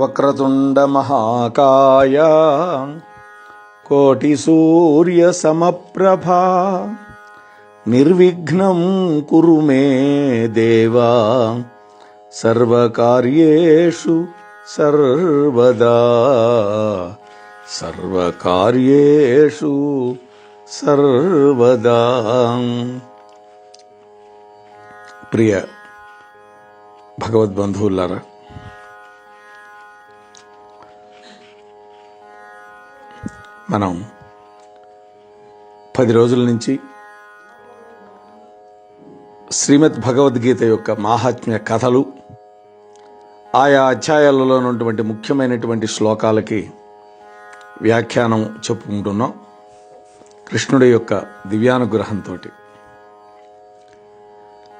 వక్రతుండమహాకాయ కోటిసూర్యసమప్రభా నిర్విఘ్నం కురు మే దేవా సర్వకార్యేషు సర్వదా సర్వకార్యేషు సర్వదా. ప్రియ భగవద్బంధువులారా మనం పది రోజుల నుంచి శ్రీమద్ భగవద్గీత యొక్క మాహాత్మ్య కథలు ఆయా అధ్యాయాలలో ఉన్నటువంటి ముఖ్యమైనటువంటి శ్లోకాలకి వ్యాఖ్యానం చెప్పుకుంటున్నాం. కృష్ణుడి యొక్క దివ్యానుగ్రహంతో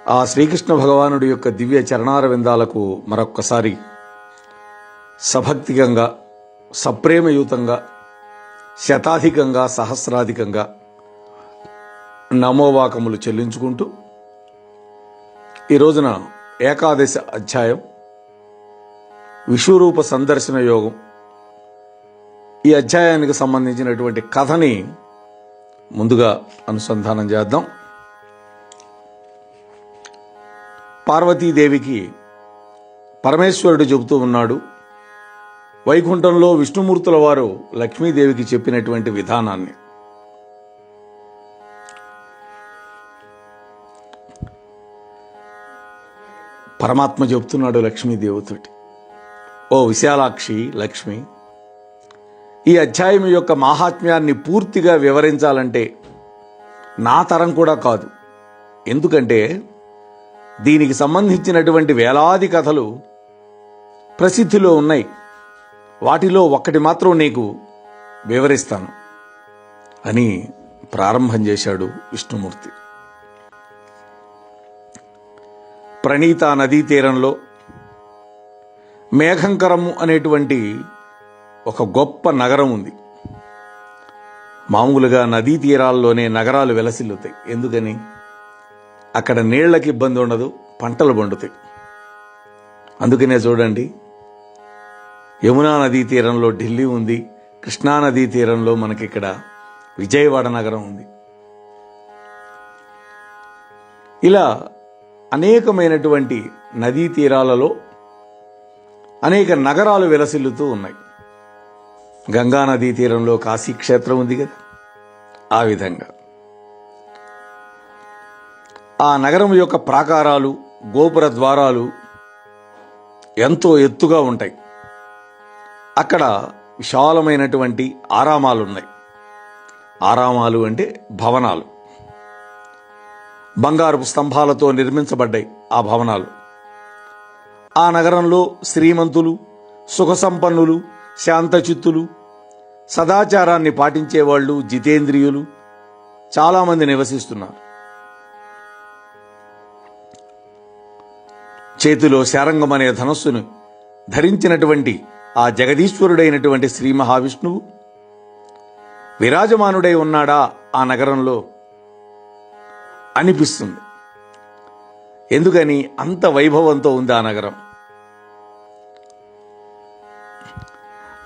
ఆ శ్రీకృష్ణ భగవానుడి యొక్క దివ్య చరణార విందాలకు మరొక్కసారి సభక్తికంగా సప్రేమయుతంగా శతాధికంగా సహస్రాధికంగా నమోవాకములు చెల్లించుకుంటూ ఈ రోజున ఏకాదశ అధ్యాయం విశ్వరూప సందర్శన యోగం. ఈ అధ్యాయానికి సంబంధించినటువంటి కథని ముందుగా అనుసంధానం చేద్దాం. పార్వతీదేవికి పరమేశ్వరుడు చెబుతూ ఉన్నాడు వైకుంఠంలో విష్ణుమూర్తుల వారు లక్ష్మీదేవికి చెప్పినటువంటి విధానాన్ని. పరమాత్మ చెబుతున్నాడు లక్ష్మీదేవితోటి. ఓ విశాలాక్షి లక్ష్మి ఈ అధ్యాయం యొక్క మాహాత్మ్యాన్ని పూర్తిగా వివరించాలంటే నా తరం కూడా కాదు. ఎందుకంటే దీనికి సంబంధించినటువంటి వేలాది కథలు ప్రసిద్ధిలో ఉన్నాయి. వాటిలో ఒక్కటి మాత్రం నీకు వివరిస్తాను అని ప్రారంభం చేశాడు విష్ణుమూర్తి. ప్రణీత నదీ తీరంలో మేఘంకరము అనేటువంటి ఒక గొప్ప నగరం ఉంది. మామూలుగా నదీ తీరాల్లోనే నగరాలు వెలసిల్లుతాయి. ఎందుకని? అక్కడ నీళ్ళకి ఇబ్బంది ఉండదు పంటలు పండుతాయి. అందుకనే చూడండి యమునా నదీ తీరంలో ఢిల్లీ ఉంది. కృష్ణా నదీ తీరంలో మనకి ఇక్కడ విజయవాడ నగరం ఉంది. ఇలా అనేకమైనటువంటి నదీ తీరాలలో అనేక నగరాలు విలసిల్లుతూ ఉన్నాయి. గంగా నదీ తీరంలో కాశీ క్షేత్రం ఉంది కదా? ఆ విధంగా. ఆ నగరం యొక్క ప్రాకారాలు గోపుర ద్వారాలు ఎంతో ఎత్తుగా ఉంటాయి. అక్కడ విశాలమైనటువంటి ఆరామాలు ఉన్నాయి ఆరామాలు అంటే భవనాలు. బంగారపు స్తంభాలతో నిర్మించబడ్డాయి ఆ భవనాలు. ఆ నగరంలో శ్రీమంతులు సుఖసంపన్నులు శాంతచిత్తులు సదాచారాన్ని పాటించేవాళ్ళు జితేంద్రియులు చాలామంది నివసిస్తున్నారు. చేతిలో శారంగం అనే ధనస్సును ధరించినటువంటి ఆ జగదీశ్వరుడైనటువంటి శ్రీ మహావిష్ణువు విరాజమానుడై ఉన్నాడా ఆ నగరంలో అనిపిస్తుంది. ఎందుకని అంత వైభవంతో ఉంది ఆ నగరం.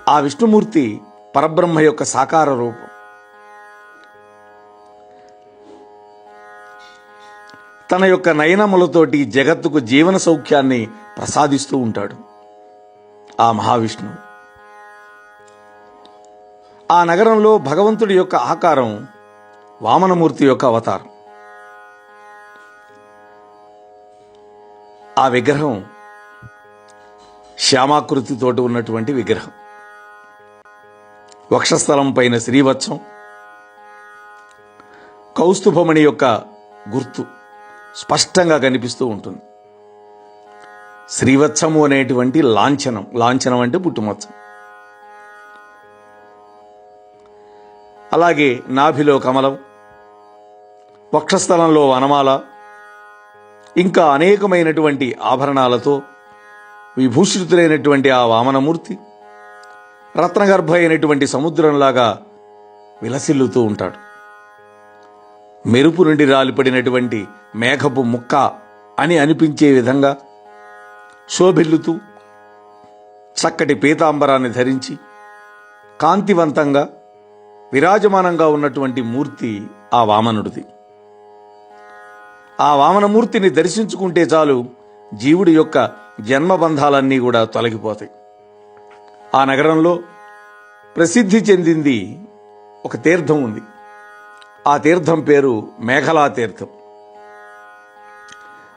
ఆ విష్ణుమూర్తి పరబ్రహ్మ యొక్క సాకార రూపం. తన యొక్క నయనములతోటి జగత్తుకు జీవన సౌఖ్యాన్ని ప్రసాదిస్తూ ఉంటాడు. ఆ మహావిష్ణువు. ఆ నగరంలో భగవంతుడి యొక్క ఆకారం వామనమూర్తి యొక్క అవతారం. ఆ విగ్రహం శ్యామాకృతితోటి ఉన్నటువంటి విగ్రహం. వక్షస్థలం పైన శ్రీవత్సం. కౌస్తుభమణి యొక్క గుర్తు స్పష్టంగా కనిపిస్తూ ఉంటుంది. శ్రీవత్సము అనేటువంటి లాంఛనం. లాంఛనం అంటే పుట్టుమచ్చం అలాగే నాభిలో కమలం వక్షస్థలంలో వనమాల ఇంకా అనేకమైనటువంటి ఆభరణాలతో విభూషితులైనటువంటి ఆ వామనమూర్తి రత్నగర్భ అయినటువంటి సముద్రంలాగా విలసిల్లుతూ ఉంటాడు. మెరుపు నుండి రాలిపడినటువంటి మేఘపు ముక్క అని అనిపించే విధంగా శోభిల్లుతూ చక్కటి పీతాంబరాన్ని ధరించి కాంతివంతంగా విరాజమానంగా ఉన్నటువంటి మూర్తి ఆ వామనుడిది. ఆ వామనమూర్తిని దర్శించుకుంటే చాలు జీవుడి యొక్క జన్మబంధాలన్నీ కూడా తొలగిపోతాయి. ఆ నగరంలో ప్రసిద్ధి చెందింది ఒక తీర్థం ఉంది. ఆ తీర్థం పేరు మేఘలా తీర్థం.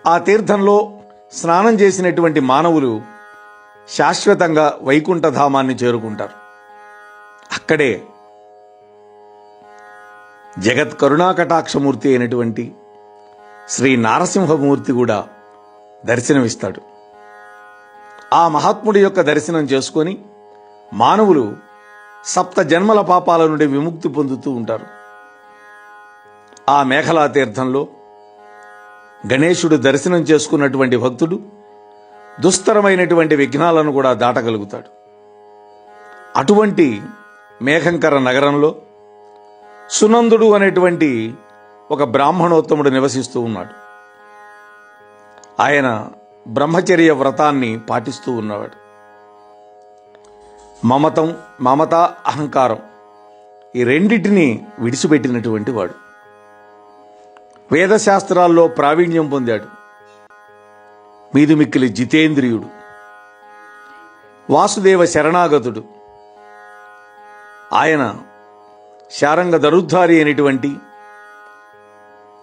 ఆ తీర్థంలో స్నానం చేసినటువంటి మానవులు శాశ్వతంగా వైకుంఠధామాన్ని చేరుకుంటారు. అక్కడే జగత్ కరుణాకటాక్షమూర్తి అయినటువంటి శ్రీ నారసింహమూర్తి కూడా దర్శనమిస్తాడు. ఆ మహాత్ముడి యొక్క దర్శనం చేసుకొని మానవులు సప్త జన్మల పాపాల నుండి విముక్తి పొందుతూ ఉంటారు. ఆ మేఘలా తీర్థంలో గణేశుడు దర్శనం చేసుకున్నటువంటి భక్తుడు దుస్తరమైనటువంటి విఘ్నాలను కూడా దాటగలుగుతాడు. అటువంటి మేఘంకర నగరంలో సునందుడు అనేటువంటి ఒక బ్రాహ్మణోత్తముడు నివసిస్తూ ఉన్నాడు. ఆయన బ్రహ్మచర్య వ్రతాన్ని పాటిస్తూ ఉన్నవాడు. మమతం మమత అహంకారం ఈ రెండింటిని విడిచిపెట్టినటువంటి వాడు. వేదశాస్త్రాల్లో ప్రావీణ్యం పొందాడు. మీదు మిక్కిలి జితేంద్రియుడు. వాసుదేవ శరణాగతుడు. ఆయన శారంగ దరుద్ధారి అయినటువంటి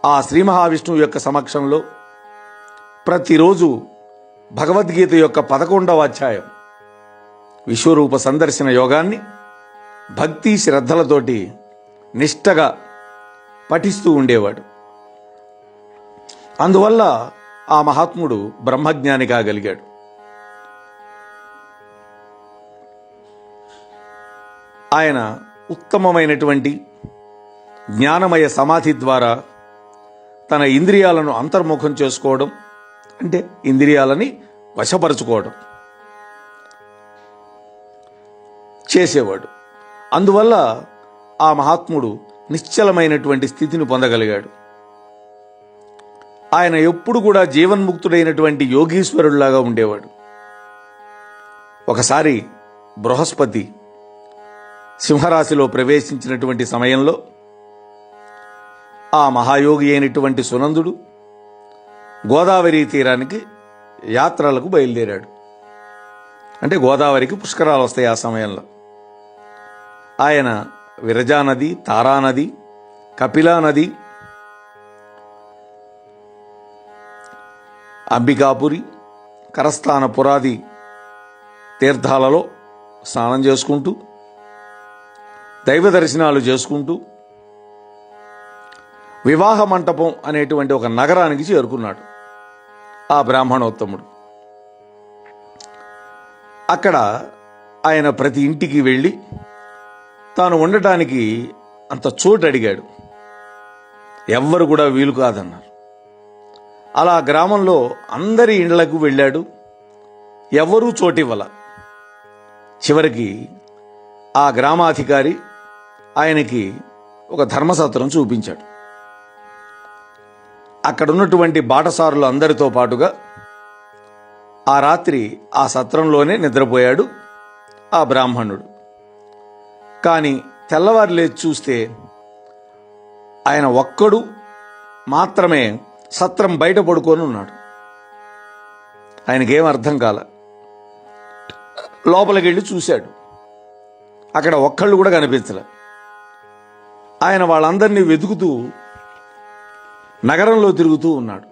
ఆ శ్రీ మహావిష్ణువు యొక్క సమక్షంలో ప్రతిరోజు భగవద్గీత యొక్క పదకొండవ అధ్యాయం విశ్వరూప సందర్శన యోగాన్ని భక్తి శ్రద్ధలతోటి నిష్టగా పఠిస్తూ ఉండేవాడు. అందువల్ల ఆ మహాత్ముడు బ్రహ్మజ్ఞాని కాగలిగాడు ఆయన ఉత్తమమైనటువంటి జ్ఞానమయ సమాధి ద్వారా తన ఇంద్రియాలను అంతర్ముఖం చేసుకోవడం అంటే ఇంద్రియాలని వశపరుచుకోవడం చేసేవాడు. అందువల్ల ఆ మహాత్ముడు నిశ్చలమైనటువంటి స్థితిని పొందగలిగాడు. ఆయన ఎప్పుడు కూడా జీవన్ముక్తుడైనటువంటి యోగీశ్వరుడిలాగా ఉండేవాడు. ఒకసారి బృహస్పతి సింహరాశిలో ప్రవేశించినటువంటి సమయంలో ఆ మహాయోగి అయినటువంటి సునందుడు గోదావరి తీరానికి యాత్రలకు బయలుదేరాడు. అంటే గోదావరికి పుష్కరాలు వస్తాయి ఆ సమయంలో. ఆయన విరజా నది తారా అంబికాపురి కరస్థాన పురాది తీర్థాలలో స్నానం చేసుకుంటూ దైవ దర్శనాలు చేసుకుంటూ వివాహ మంటపం అనేటువంటి ఒక నగరానికి చేరుకున్నాడు ఆ బ్రాహ్మణోత్తముడు. అక్కడ ఆయన ప్రతి ఇంటికి వెళ్ళి తాను ఉండటానికి అంత చోటు అడిగాడు. ఎవ్వరు కూడా వీలు కాదన్నారు. అలా గ్రామంలో అందరి ఇండ్లకు వెళ్ళాడు. ఎవ్వరూ చోటివ్వల. చివరికి ఆ గ్రామాధికారి ఆయనకి ఒక ధర్మసత్రం చూపించాడు. అక్కడ ఉన్నటువంటి బాటసారులు అందరితో పాటుగా ఆ రాత్రి ఆ సత్రంలోనే నిద్రపోయాడు ఆ బ్రాహ్మణుడు. కానీ తెల్లవారు లేచి చూస్తే ఆయన ఒక్కడు మాత్రమే సత్రం బయట పడుకొని ఉన్నాడు. ఆయనకేం అర్థం కాల. లోపలికి వెళ్ళి చూశాడు. అక్కడ ఒక్కళ్ళు కూడా కనిపించలే. ఆయన వాళ్ళందరినీ వెతుకుతూ నగరంలో తిరుగుతూ ఉన్నాడు.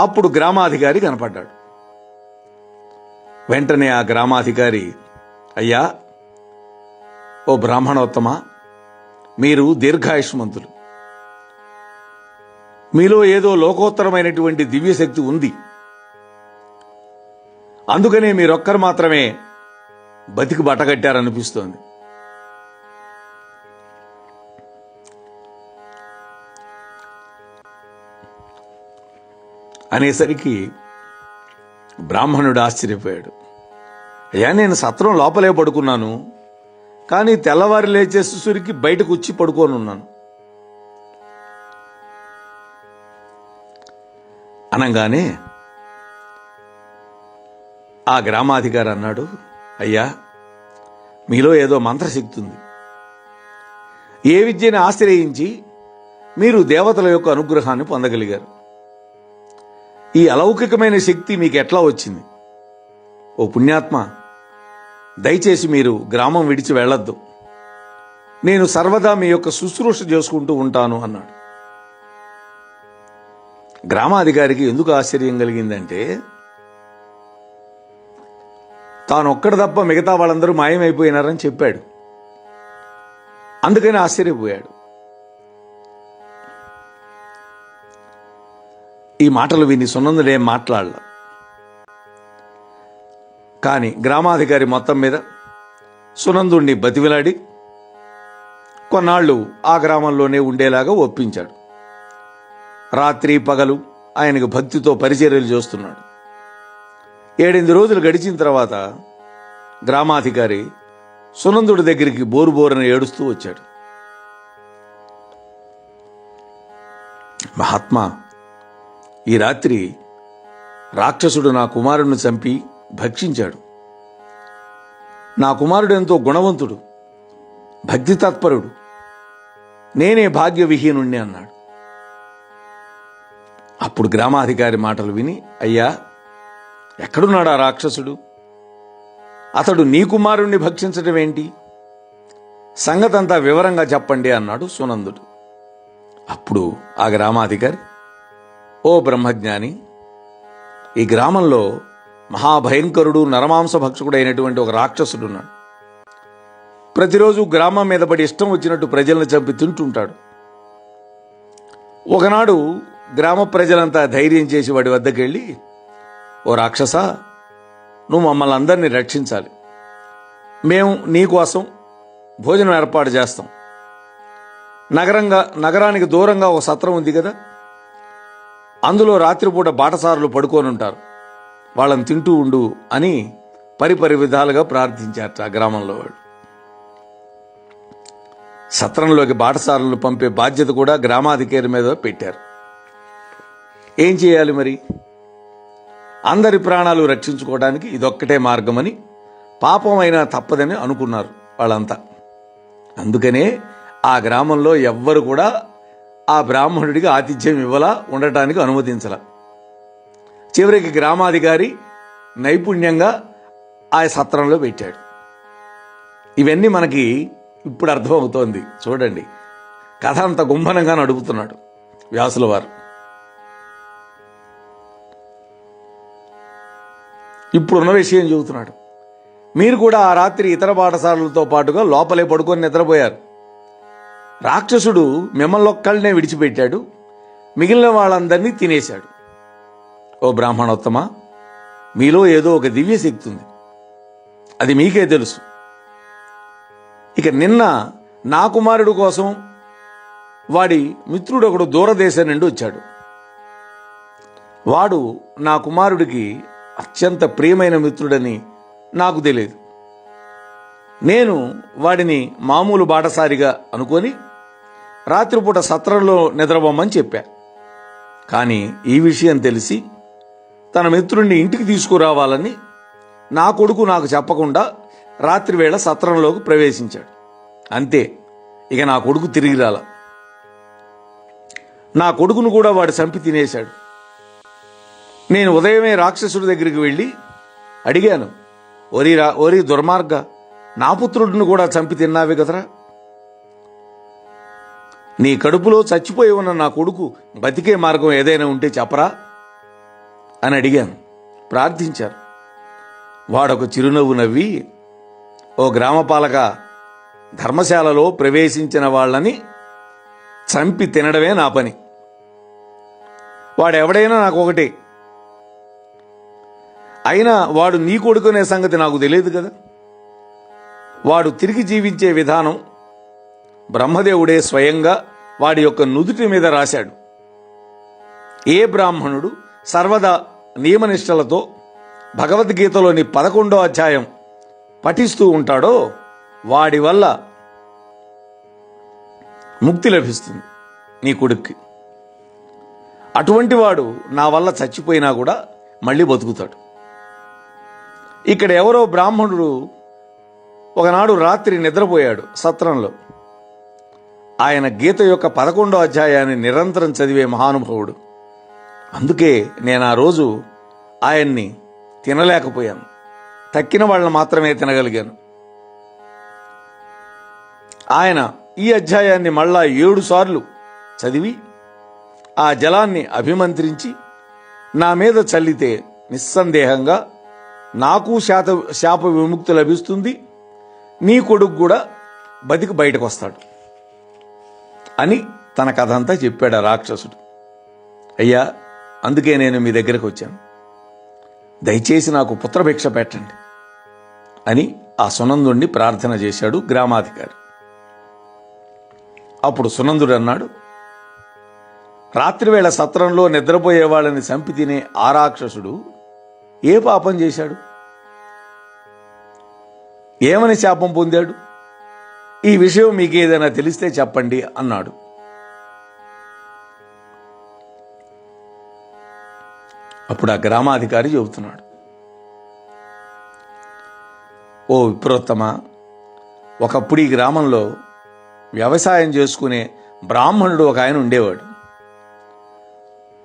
అప్పుడు గ్రామాధికారి కనపడ్డాడు. వెంటనే ఆ గ్రామాధికారి అయ్యా ఓ బ్రాహ్మణోత్తమ? మీరు దీర్ఘాయుష్మంతులు. మీలో ఏదో లోకోత్తరమైనటువంటి దివ్యశక్తి ఉంది. అందుకనే మీరొక్కరు మాత్రమే బతికి బట్టగట్టారనిపిస్తోంది. అనేసరికి బ్రాహ్మణుడు ఆశ్చర్యపోయాడు. అయ్యా నేను సత్రం లోపలే పడుకున్నాను కానీ తెల్లవారి లేచేసేసరికి బయటకు వచ్చి పడుకోనున్నాను. అనగానే ఆ గ్రామాధికారి అన్నాడు అయ్యా మీలో ఏదో మంత్రశక్తి ఉంది ఏ విద్యని ఆశ్రయించి మీరు దేవతల యొక్క అనుగ్రహాన్ని పొందగలిగారు. ఈ అలౌకికమైన శక్తి మీకు ఎట్లా వచ్చింది? ఓ పుణ్యాత్మ దయచేసి మీరు గ్రామం విడిచి వెళ్ళొద్దు. నేను సర్వదా మీ యొక్క శుశ్రూష చేసుకుంటూ ఉంటాను అన్నాడు. గ్రామాధికారికి ఎందుకు ఆశ్చర్యం కలిగిందంటే తాను ఒక్కడు తప్ప మిగతా వాళ్ళందరూ మాయమైపోయినారని చెప్పాడు. అందుకని ఆశ్చర్యపోయాడు. ఈ మాటలు విని సునందుడేం మాట్లాడల. కానీ గ్రామాధికారి మొత్తం మీద సునందుణ్ణి బతివిలాడి కొన్నాళ్ళు ఆ గ్రామంలోనే ఉండేలాగా ఒప్పించాడు. రాత్రి పగలు ఆయనకు భక్తితో పరిచర్యలు చేస్తున్నాడు. ఏడెనిమిది రోజులు గడిచిన తర్వాత గ్రామాధికారి సునందుడి దగ్గరికి బోరు బోరని ఏడుస్తూ వచ్చాడు. మహాత్మా ఈ రాత్రి రాక్షసుడు నా కుమారుడిని చంపి భక్షించాడు. నా కుమారుడు ఎంతో గుణవంతుడు భక్తి తత్పరుడు నేనే భాగ్యవిహీనుణ్ణి అన్నాడు. అప్పుడు గ్రామాధికారి మాటలు విని అయ్యా ఎక్కడున్నాడు ఆ రాక్షసుడు? అతడు నీ కుమారుణ్ణి భక్షించడం ఏంటి? సంగతంతా వివరంగా చెప్పండి అన్నాడు సునందుడు. అప్పుడు ఆ గ్రామాధికారి ఓ బ్రహ్మజ్ఞాని ఈ గ్రామంలో మహాభయంకరుడు నరమాంస భక్షకుడైనటువంటి ఒక రాక్షసుడున్నాడు. ప్రతిరోజు గ్రామం మీద పడి ఇష్టం వచ్చినట్టు ప్రజలను చంపి తింటుంటాడు. ఒకనాడు గ్రామ ప్రజలంతా ధైర్యం చేసి వాడి వద్దకు వెళ్ళి ఓ రాక్షస నువ్వు మమ్మల్ని అందరినీ రక్షించాలి. మేము నీకోసం భోజనం ఏర్పాటు చేస్తాం. నగరంగా నగరానికి దూరంగా ఒక సత్రం ఉంది కదా? అందులో రాత్రిపూట బాటసారులు పడుకొని ఉంటారు వాళ్ళని తింటూ ఉండు అని పరిపరి విధాలుగా ప్రార్థించారట ఆ గ్రామంలో వాడు సత్రంలోకి బాటసారులు పంపే బాధ్యత కూడా గ్రామాధికారి మీద పెట్టారు. ఏం చేయాలి మరి? అందరి ప్రాణాలు రక్షించుకోవడానికి ఇదొక్కటే మార్గమని పాపమైనా తప్పదని అనుకున్నారు వాళ్ళంతా. అందుకనే ఆ గ్రామంలో ఎవ్వరు కూడా ఆ బ్రాహ్మణుడికి ఆతిథ్యం ఇవ్వలా ఉండటానికి అనుమతించల. చివరికి గ్రామాధికారి నైపుణ్యంగా ఆ సత్రంలో పెట్టాడు. ఇవన్నీ మనకి ఇప్పుడు అర్థమవుతోంది. చూడండి. కథ అంత గుంభనంగా నడుపుతున్నాడు వ్యాసుల వారు. ఇప్పుడున్న విషయం చెబుతున్నాడు. మీరు కూడా ఆ రాత్రి ఇతర పాఠశాలలతో పాటుగా లోపలే పడుకొని నిద్రపోయారు. రాక్షసుడు మిమ్మల్ని ఒక్కళ్ళనే విడిచిపెట్టాడు. మిగిలిన వాళ్ళందరినీ తినేశాడు. ఓ బ్రాహ్మణోత్తమ మీలో ఏదో ఒక దివ్య శక్తి ఉంది. అది మీకే తెలుసు. ఇక నిన్న నా కుమారుడు కోసం వాడి మిత్రుడు ఒకడు దూరదేశం నుండి వచ్చాడు. వాడు నా కుమారుడికి అత్యంత ప్రియమైన మిత్రుడని నాకు తెలియదు. నేను వాడిని మామూలు బాటసారిగా అనుకొని రాత్రిపూట సత్రంలో నిద్రపోమని చెప్పా. కానీ ఈ విషయం తెలిసి తన మిత్రుణ్ణి ఇంటికి తీసుకురావాలని నా కొడుకు నాకు చెప్పకుండా రాత్రివేళ సత్రంలోకి ప్రవేశించాడు. అంతే ఇక నా కొడుకు తిరిగి రాల. నా కొడుకును కూడా వాడు చంపి తినేశాడు. నేను ఉదయమే రాక్షసుడి దగ్గరికి వెళ్ళి అడిగాను ఒరి రా ఒరి దుర్మార్గ నా పుత్రుడిని కూడా చంపి తిన్నావే కదరా? నీ కడుపులో చచ్చిపోయి ఉన్న నా కొడుకు బతికే మార్గం ఏదైనా ఉంటే చెప్పరా? అని అడిగాను. ప్రార్థించాను. వాడొక చిరునవ్వు నవ్వి ఓ గ్రామపాలక ధర్మశాలలో ప్రవేశించిన వాళ్ళని చంపి తినడమే నా పని. వాడెవడైనా నాకు ఒకటే అయినా వాడు నీ కొడుకునే సంగతి నాకు తెలియదు కదా? వాడు తిరిగి జీవించే విధానం బ్రహ్మదేవుడే స్వయంగా వాడి యొక్క నుదుటి మీద రాశాడు. ఏ బ్రాహ్మణుడు సర్వదా నియమనిష్టలతో భగవద్గీతలోని పదకొండో అధ్యాయం పఠిస్తూ ఉంటాడో వాడి వల్ల ముక్తి లభిస్తుంది నీ కొడుక్కి. అటువంటి వాడు నా వల్ల చచ్చిపోయినా కూడా మళ్ళీ బతుకుతాడు. ఇక్కడ ఎవరో బ్రాహ్మణుడు ఒకనాడు రాత్రి నిద్రపోయాడు సత్రంలో. ఆయన గీత యొక్క పదకొండో అధ్యాయాన్ని నిరంతరం చదివే మహానుభావుడు. అందుకే నేను ఆ రోజు ఆయన్ని తినలేకపోయాను. తక్కిన వాళ్ళని మాత్రమే తినగలిగాను. ఆయన ఈ అధ్యాయాన్ని మళ్ళా ఏడు సార్లు చదివి ఆ జలాన్ని అభిమంత్రించి నా మీద చల్లితే నిస్సందేహంగా నాకు శాత శాప విముక్తి లభిస్తుంది. నీ కొడుకు కూడా బతికి బయటకు వస్తాడు అని తన కథ అంతా చెప్పాడు ఆ రాక్షసుడు. అయ్యా అందుకే నేను మీ దగ్గరకు వచ్చాను. దయచేసి నాకు పుత్రభిక్ష పెట్టండి అని ఆ సునందుణ్ణి ప్రార్థన చేశాడు గ్రామాధికారి. అప్పుడు సునందుడు అన్నాడు రాత్రివేళ సత్రంలో నిద్రపోయే వాళ్ళని చంపి తినే ఆ రాక్షసుడు ఏ పాపం చేశాడు? ఏమని శాపం పొందాడు? ఈ విషయం మీకు ఏదైనా తెలిస్తే చెప్పండి అన్నాడు. అప్పుడు ఆ గ్రామాధికారి చెబుతున్నాడు. ఓ విప్రోత్తమ ఒకప్పుడు ఈ గ్రామంలో వ్యవసాయం చేసుకునే బ్రాహ్మణుడు ఒక ఆయన ఉండేవాడు.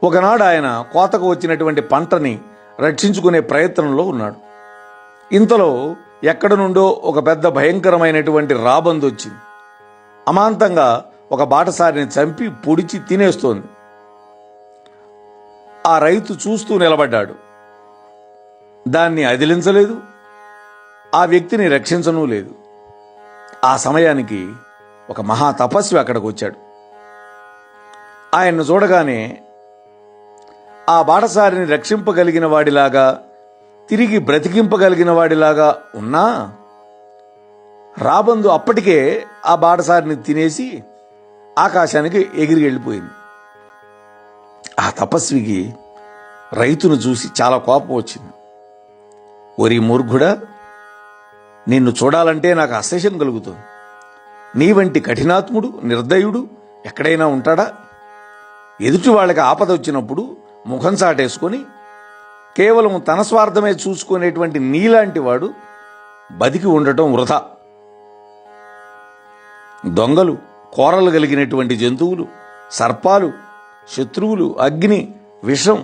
ఒకనాడు ఆయన కోతకు వచ్చినటువంటి పంటని రక్షించుకునే ప్రయత్నంలో ఉన్నాడు. ఇంతలో ఎక్కడ నుండో ఒక పెద్ద భయంకరమైనటువంటి రాబందు వచ్చింది. అమాంతంగా ఒక బాటసారిని చంపి పొడిచి తినేస్తోంది. ఆ రైతు చూస్తూ నిలబడ్డాడు. దాన్ని అదిలించలేదు. ఆ వ్యక్తిని రక్షించనూ లేదు. ఆ సమయానికి ఒక మహా తపస్వి అక్కడికి వచ్చాడు. ఆయన్ను చూడగానే ఆ బాటసారిని రక్షింపగలిగిన వాడిలాగా తిరిగి బ్రతికింపగలిగిన వాడిలాగా ఉన్నా? రాబందు అప్పటికే ఆ బాటసారిని తినేసి ఆకాశానికి ఎగిరి వెళ్ళిపోయింది. ఆ తపస్వికి రైతును చూసి చాలా కోపం వచ్చింది. ఒరి మూర్ఘుడా నిన్ను చూడాలంటే నాకు అసహ్యం కలుగుతుంది. నీ వంటి కఠినాత్ముడు నిర్దయుడు ఎక్కడైనా ఉంటాడా? ఎదుటి వాళ్ళకి ఆపద వచ్చినప్పుడు ముఖం చాటేసుకొని కేవలం తన స్వార్థమే చూసుకునేటువంటి నీలాంటి వాడు బతికి ఉండటం వృధా. దొంగలు కోరలు కలిగినటువంటి జంతువులు సర్పాలు శత్రువులు అగ్ని విషం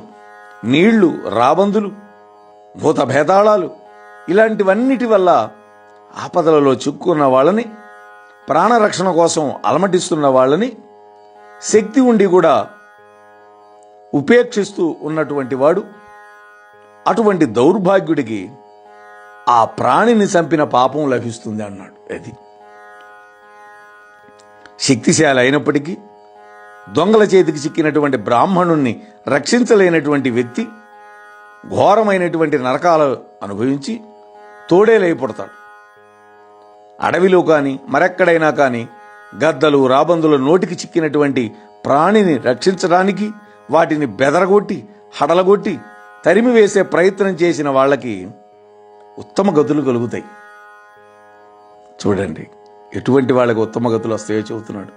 నీళ్ళు రాబందులు భూతభేతాళాలు ఇలాంటివన్నిటి వల్ల ఆపదలలో చిక్కున్న వాళ్ళని ప్రాణరక్షణ కోసం అలమటిస్తున్న వాళ్ళని శక్తి ఉండి కూడా ఉపేక్షిస్తూ ఉన్నటువంటి వాడు అటువంటి దౌర్భాగ్యుడికి ఆ ప్రాణిని చంపిన పాపం లభిస్తుంది అన్నాడు అది శక్తిశాలి అయినప్పటికీ దొంగల చేతికి చిక్కినటువంటి బ్రాహ్మణుణ్ణి రక్షించలేనటువంటి వ్యక్తి ఘోరమైనటువంటి నరకాలు అనుభవించి తోడేలైపడతాడు అడవిలో కానీ మరెక్కడైనా కానీ గద్దలు రాబందుల నోటికి చిక్కినటువంటి ప్రాణిని రక్షించడానికి వాటిని బెదరగొట్టి హడలగొట్టి తరిమి వేసే ప్రయత్నం చేసిన వాళ్ళకి ఉత్తమ గతులు కలుగుతాయి. చూడండి ఎటువంటి వాళ్ళకి ఉత్తమ గతులు వస్తాయో చెబుతున్నాడు.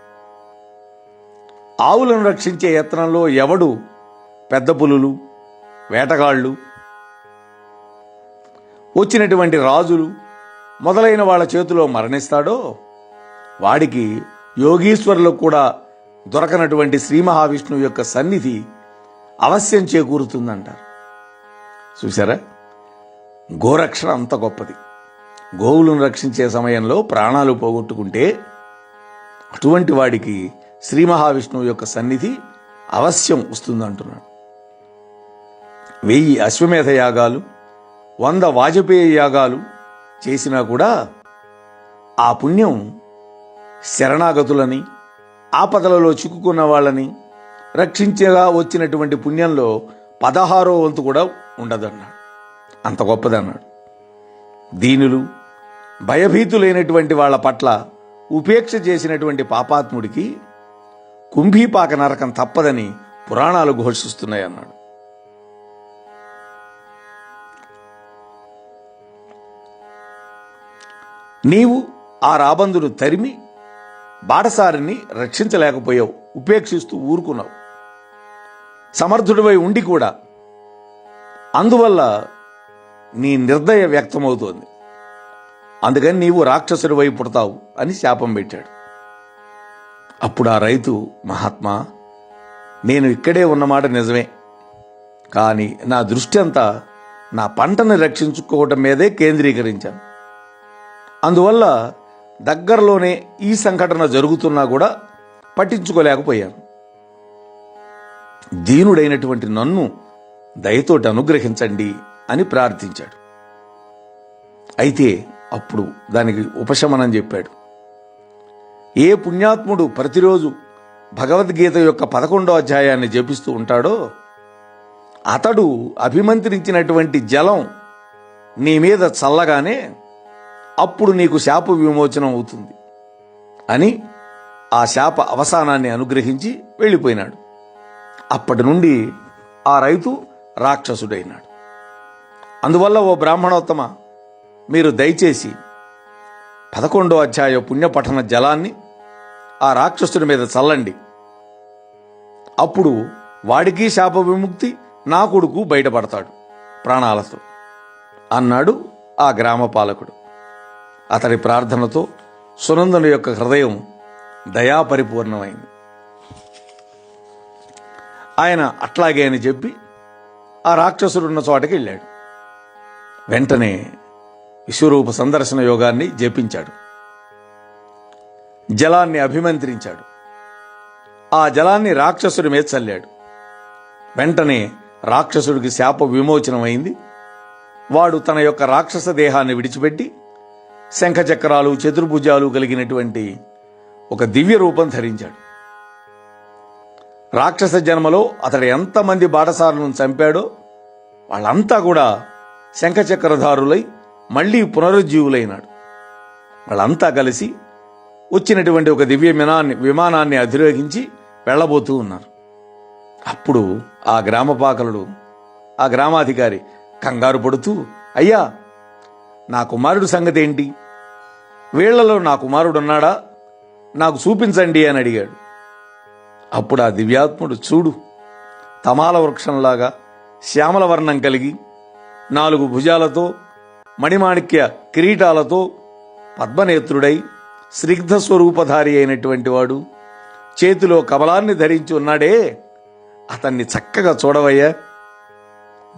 ఆవులను రక్షించే యత్నంలో ఎవడు పెద్ద పులులు వేటగాళ్ళు వచ్చినటువంటి రాజులు మొదలైన వాళ్ళ చేతిలో మరణిస్తాడో వాడికి యోగీశ్వరులకు కూడా దొరకనటువంటి శ్రీ మహావిష్ణువు యొక్క సన్నిధి అవశ్యం చేకూరుతుందంటారు. చూసారా గోరక్షణ అంత గొప్పది. గోవులను రక్షించే సమయంలో ప్రాణాలు పోగొట్టుకుంటే అటువంటి వాడికి శ్రీ మహావిష్ణువు యొక్క సన్నిధి అవశ్యం వస్తుందంటున్నాడు. వెయ్యి అశ్వమేధ యాగాలు వంద వాజపేయ యాగాలు చేసినా కూడా ఆ పుణ్యం శరణాగతులని ఆపదలలో చిక్కుకున్న వాళ్ళని రక్షించగా వచ్చినటువంటి పుణ్యంలో పదహారో వంతు కూడా ఉండదన్నాడు. అంత గొప్పదన్నాడు. దీనులు భయభీతులైనటువంటి వాళ్ళ పట్ల ఉపేక్ష చేసినటువంటి పాపాత్ముడికి కుంభీపాక నరకం తప్పదని పురాణాలు ఘోషిస్తున్నాయి అన్నాడు నీవు ఆ రాబందును తరిమి బాటసారిని రక్షించలేకపోయావు ఉపేక్షిస్తూ ఊరుకున్నావు. సమర్థుడివై ఉండి కూడా అందువల్ల నీ నిర్దయ వ్యక్తమవుతోంది. అందుకని నీవు రాక్షసుడి వైపు పుడతావు అని శాపం పెట్టాడు. అప్పుడు ఆ రైతు మహాత్మా నేను ఇక్కడే ఉన్నమాట నిజమే. కానీ నా దృష్టి అంతా నా పంటను రక్షించుకోవటం మీదే కేంద్రీకరించాను. అందువల్ల దగ్గరలోనే ఈ సంఘటన జరుగుతున్నా కూడా పట్టించుకోలేకపోయాను. దీనుడైనటువంటి నన్ను దయతోటి అనుగ్రహించండి అని ప్రార్థించాడు. అయితే అప్పుడు దానికి ఉపశమనం చెప్పాడు. ఏ పుణ్యాత్ముడు ప్రతిరోజు భగవద్గీత యొక్క పదకొండో అధ్యాయాన్ని జపిస్తూ ఉంటాడో అతడు అభిమంత్రించినటువంటి జలం నీ మీద చల్లగానే అప్పుడు నీకు శాప విమోచనం అవుతుంది అని ఆ శాప అవసానాన్ని అనుగ్రహించి వెళ్ళిపోయినాడు. అప్పటి నుండి ఆ రైతు రాక్షసుడైనాడు. అందువల్ల ఓ బ్రాహ్మణోత్తమ మీరు దయచేసి పదకొండో అధ్యాయ పుణ్యపఠన జలాన్ని ఆ రాక్షసుడి మీద చల్లండి. అప్పుడు వాడికి శాప విముక్తి నా కొడుకు బయటపడతాడు ప్రాణాలతో అన్నాడు ఆ గ్రామ పాలకుడు. అతడి ప్రార్థనతో సునందను యొక్క హృదయం దయాపరిపూర్ణమైంది. ఆయన అట్లాగే అని చెప్పి ఆ రాక్షసుడున్న చోటకి వెళ్ళాడు. వెంటనే విశ్వరూప సందర్శన యోగాన్ని జపించాడు. జలాన్ని అభిమంత్రించాడు. ఆ జలాన్ని రాక్షసుడి మీద చల్లాడు. వెంటనే రాక్షసుడికి శాప విమోచనమైంది. వాడు తన యొక్క రాక్షస దేహాన్ని విడిచిపెట్టి శంఖచక్రాలు చతుర్భుజాలు కలిగినటువంటి ఒక దివ్య రూపం ధరించాడు. రాక్షస జన్మలో అతడు ఎంతమంది బాటసారులను చంపాడో వాళ్ళంతా కూడా శంఖచక్రధారులై మళ్ళీ పునరుజ్జీవులైనాడు. వాళ్ళంతా కలిసి వచ్చినటువంటి ఒక దివ్య విమానాన్ని విమానాన్ని అధిరోహించి వెళ్ళబోతూ ఉన్నారు. అప్పుడు ఆ గ్రామపాకలుడు ఆ గ్రామాధికారి కంగారు పడుతూ అయ్యా నా కుమారుడు సంగతి ఏంటి? వీళ్ళలో నా కుమారుడు ఉన్నాడా నాకు చూపించండి అని అడిగాడు. అప్పుడు ఆ దివ్యాత్ముడు చూడు తమాల వృక్షంలాగా శ్యామల వర్ణం కలిగి నాలుగు భుజాలతో మణిమాణిక్య కిరీటాలతో పద్మనేత్రుడై స్నిగ్ధ స్వరూపధారి అయినటువంటి వాడు చేతిలో కమలాన్ని ధరించి ఉన్నాడే అతన్ని చక్కగా చూడవయ్యా.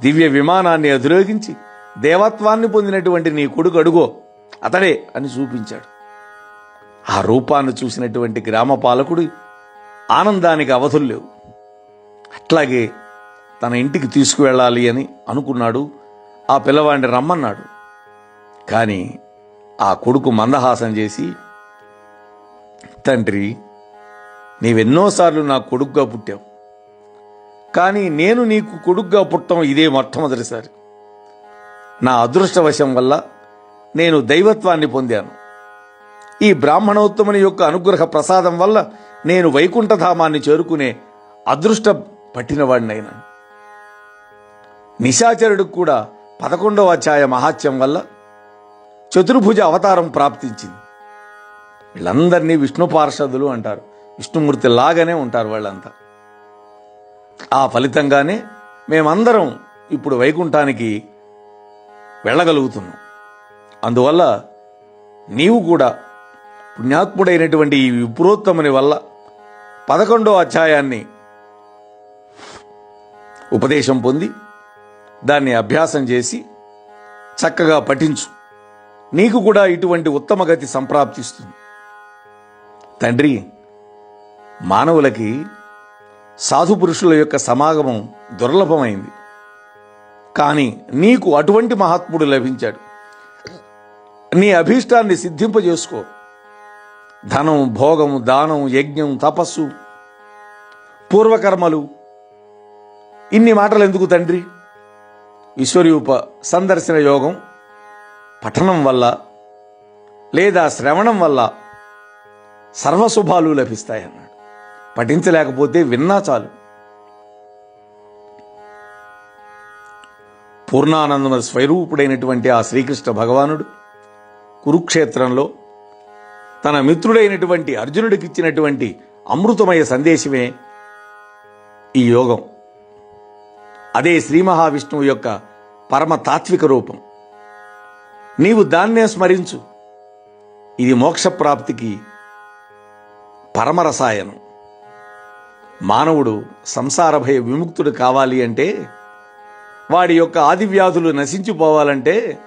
దివ్య విమానాన్ని అధిరోగించి దేవత్వాన్ని పొందినటువంటి నీ కొడుకు అడుగో అతడే అని చూపించాడు. ఆ రూపాన్ని చూసినటువంటి గ్రామ పాలకుడు ఆనందానికి అవధులు లేవు. అట్లాగే తన ఇంటికి తీసుకువెళ్ళాలి అని అనుకున్నాడు ఆ పిల్లవాడిని రమ్మన్నాడు. కానీ ఆ కొడుకు మందహాసం చేసి తండ్రి నీవెన్నోసార్లు నా కొడుకుగా పుట్టావు. కానీ నేను నీకు కొడుకుగా పుట్టడం ఇదే మొట్టమొదటిసారి. నా అదృష్టవశం వల్ల నేను దైవత్వాన్ని పొందాను. ఈ బ్రాహ్మణోత్తముని యొక్క అనుగ్రహ ప్రసాదం వల్ల నేను వైకుంఠధామాన్ని చేరుకునే అదృష్ట పట్టినవాడినైనా. నిశాచరుడికి కూడా పదకొండవ అధ్యాయ మహాత్యం వల్ల చతుర్భుజ అవతారం ప్రాప్తించింది. వీళ్ళందరినీ విష్ణు పార్షదులు అంటారు. విష్ణుమూర్తి లాగానే ఉంటారు వాళ్ళంతా. ఆ ఫలితంగానే మేమందరం ఇప్పుడు వైకుంఠానికి వెళ్ళగలుగుతున్నాం. అందువల్ల నీవు కూడా పుణ్యాత్ముడైనటువంటి ఈ విప్రోత్తముని వల్ల పదకొండో అధ్యాయాన్ని ఉపదేశం పొంది దాన్ని అభ్యాసం చేసి చక్కగా పఠించు. నీకు కూడా ఇటువంటి ఉత్తమ గతి సంప్రాప్తిస్తుంది. తండ్రి మానవులకి సాధు పురుషుల యొక్క సమాగమం దుర్లభమైంది. కానీ నీకు అటువంటి మహాత్ముడు లభించాడు. నీ అభీష్టాన్ని సిద్ధింపజేసుకో. ధనం భోగం దానం యజ్ఞం తపస్సు పూర్వకర్మలు. ఇన్ని మాటలు ఎందుకు తండ్రి? విశ్వరూప సందర్శన యోగం పఠనం వల్ల లేదా శ్రవణం వల్ల సర్వశుభాలు లభిస్తాయన్నాడు. పఠించలేకపోతే విన్నా చాలు. పూర్ణానందమ స్వరూపుడైనటువంటి ఆ శ్రీకృష్ణ భగవానుడు కురుక్షేత్రంలో తన మిత్రుడైనటువంటి అర్జునుడికి ఇచ్చినటువంటి అమృతమయ సందేశమే ఈ యోగం. అదే శ్రీ మహావిష్ణువు యొక్క పరమ తాత్విక రూపం. నీవు దాన్నే స్మరించు. ఇది మోక్షప్రాప్తికి పరమరసాయనం. మానవుడు సంసార భయ విముక్తుడు కావాలి అంటే వాడి యొక్క ఆదివ్యాధులు నశించిపోవాలంటే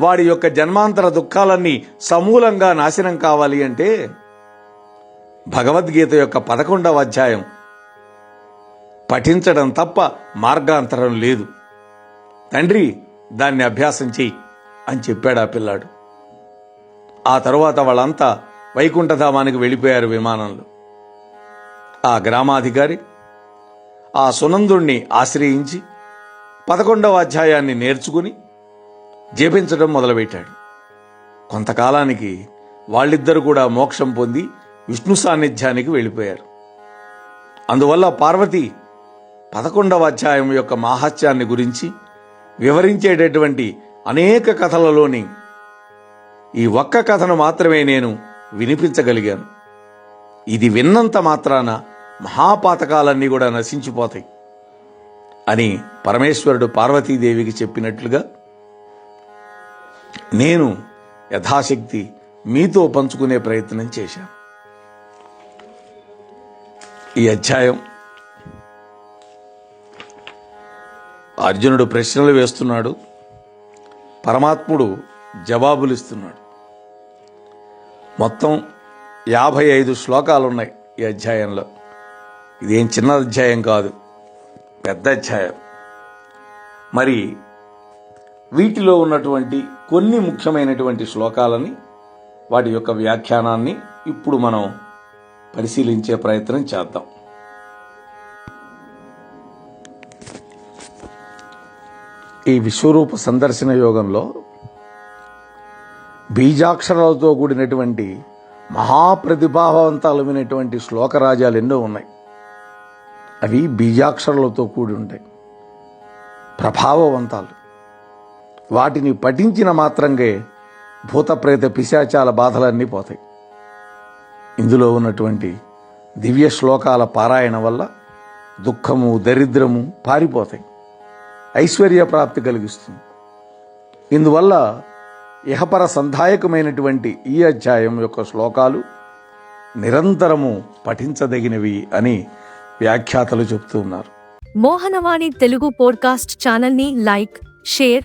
వాడి యొక్క జన్మాంతర దుఃఖాలన్నీ సమూలంగా నాశనం కావాలి అంటే భగవద్గీత యొక్క పదకొండవ అధ్యాయం. పఠించడం తప్ప మార్గాంతరం లేదు. తండ్రి దాన్ని అభ్యాసం చెయ్యి అని చెప్పాడు ఆ పిల్లాడు. ఆ తరువాత వాళ్ళంతా వైకుంఠధామానికి వెళ్ళిపోయారు విమానంలో. ఆ గ్రామాధికారి ఆ సునందుణ్ణి ఆశ్రయించి పదకొండవ అధ్యాయాన్ని నేర్చుకుని జపించడం మొదలుపెట్టాడు. కొంతకాలానికి వాళ్ళిద్దరు కూడా మోక్షం పొంది విష్ణు సాన్నిధ్యానికి వెళ్ళిపోయారు. అందువల్ల పార్వతి పదకొండవ అధ్యాయం యొక్క మాహాత్యాన్ని గురించి వివరించేటటువంటి అనేక కథలలోని ఈ ఒక్క కథను మాత్రమే నేను వినిపించగలిగాను. ఇది విన్నంత మాత్రాన మహాపాతకాలన్నీ కూడా నశించిపోతాయి అని పరమేశ్వరుడు పార్వతీదేవికి చెప్పినట్లుగా నేను యథాశక్తి మీతో పంచుకునే ప్రయత్నం చేశాను. ఈ అధ్యాయం అర్జునుడు ప్రశ్నలు వేస్తున్నాడు పరమాత్ముడు జవాబులు ఇస్తున్నాడు మొత్తం యాభై ఐదు శ్లోకాలు ఉన్నాయి ఈ అధ్యాయంలో. ఇదేం చిన్న అధ్యాయం కాదు పెద్ద అధ్యాయం. మరి వీటిలో ఉన్నటువంటి కొన్ని ముఖ్యమైనటువంటి శ్లోకాలని వాటి యొక్క వ్యాఖ్యానాన్ని ఇప్పుడు మనం పరిశీలించే ప్రయత్నం చేద్దాం. ఈ విశ్వరూప సందర్శన యోగంలో బీజాక్షరాలతో కూడినటువంటి మహాప్రతిభావంతాలమైనటువంటి శ్లోకరాజాలు ఎన్నో ఉన్నాయి. అవి బీజాక్షరాలతో కూడి ఉంటాయి. ప్రభావవంతాలు. వాటిని పఠించిన మాత్రంగా భూతప్రేత పిశాచాల బాధలన్నీ పోతాయి. ఇందులో ఉన్నటువంటి దివ్య శ్లోకాల పారాయణ వల్ల దుఃఖము దరిద్రము పారిపోతాయి. ఐశ్వర్య ప్రాప్తి కలిగిస్తుంది. ఇందువల్ల ఇహపర సంధాయకమైనటువంటి ఈ అధ్యాయం యొక్క శ్లోకాలు నిరంతరము పఠించదగినవి అని వ్యాఖ్యాతలు చెప్తూ ఉన్నారు. మోహనవాణి తెలుగు పోడ్కాస్ట్ ఛానల్ని లైక్ షేర్